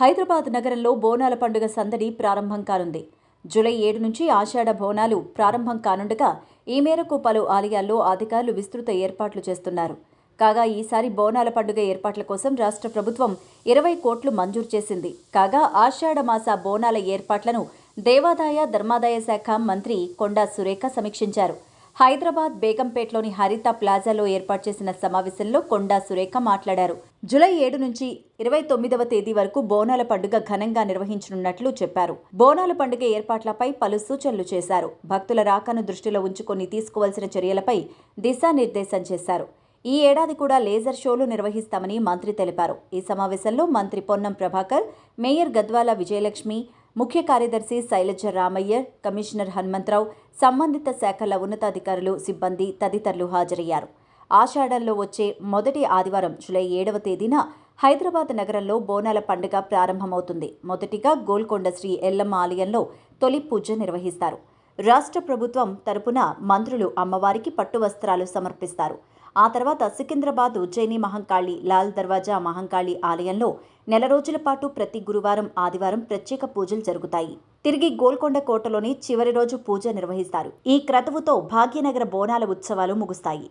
హైదరాబాద్ నగరంలో బోనాల పండుగ సందడి ప్రారంభం కానుంది. జూలై ఏడు నుంచి ఆషాఢ బోనాలు ప్రారంభం కానుండగా ఈ మేరకు పలు ఆలయాల్లో అధికారులు విస్తృత ఏర్పాట్లు చేస్తున్నారు. కాగా ఈసారి బోనాల పండుగ ఏర్పాట్ల కోసం రాష్ట్ర ప్రభుత్వం ఇరవై కోట్లు మంజూరు చేసింది. కాగా ఆషాఢ మాస బోనాల ఏర్పాట్లను దేవాదాయ ధర్మాదాయ శాఖ మంత్రి కొండా సురేఖ సమీక్షించారు. హైదరాబాద్ బేగంపేట్లోని హరిత ప్లాజాలో ఏర్పాటు చేసిన సమావేశంలో కొండా సురేఖ మాట్లాడారు. జూలై ఏడు నుంచి ఇరవై తొమ్మిదవ తేదీ వరకు బోనాల పండుగ ఘనంగా నిర్వహించనున్నట్లు చెప్పారు. బోనాల పండుగ ఏర్పాట్లపై పలు సూచనలు చేశారు. భక్తుల రాకను దృష్టిలో ఉంచుకొని తీసుకోవాల్సిన చర్యలపై దిశానిర్దేశం చేశారు. ఈ ఏడాది కూడా లేజర్ షోలు నిర్వహిస్తామని మంత్రి తెలిపారు. ఈ సమావేశంలో మంత్రి పొన్నం ప్రభాకర్ మేయర్ గద్వాల విజయలక్ష్మి ముఖ్య కార్యదర్శి శైలజ రామయ్య కమిషనర్ హనుమంతరావు సంబంధిత శాఖల ఉన్నతాధికారులు సిబ్బంది తదితరులు హాజరయ్యారు. ఆషాఢంలో వచ్చే మొదటి ఆదివారం జూలై ఏడవ తేదీన హైదరాబాద్ నగరంలో బోనాల పండుగ ప్రారంభమవుతుంది. మొదటిగా గోల్కొండ శ్రీ ఎల్లమ్మ ఆలయంలో తొలి పూజ నిర్వహిస్తారు. రాష్ట్ర ప్రభుత్వం తరపున మంత్రులు అమ్మవారికి పట్టు వస్త్రాలు సమర్పిస్తారు. ఆ తర్వాత సికింద్రాబాద్ ఉజ్జయిని మహంకాళి లాల్ దర్వాజా మహంకాళి ఆలయంలో నెల రోజుల పాటు ప్రతి గురువారం ఆదివారం ప్రత్యేక పూజలు జరుగుతాయి. తిరిగి గోల్కొండ కోటలోని చివరి రోజు పూజ నిర్వహిస్తారు. ఈ క్రతువుతో భాగ్యనగర బోనాల ఉత్సవాలు ముగుస్తాయి.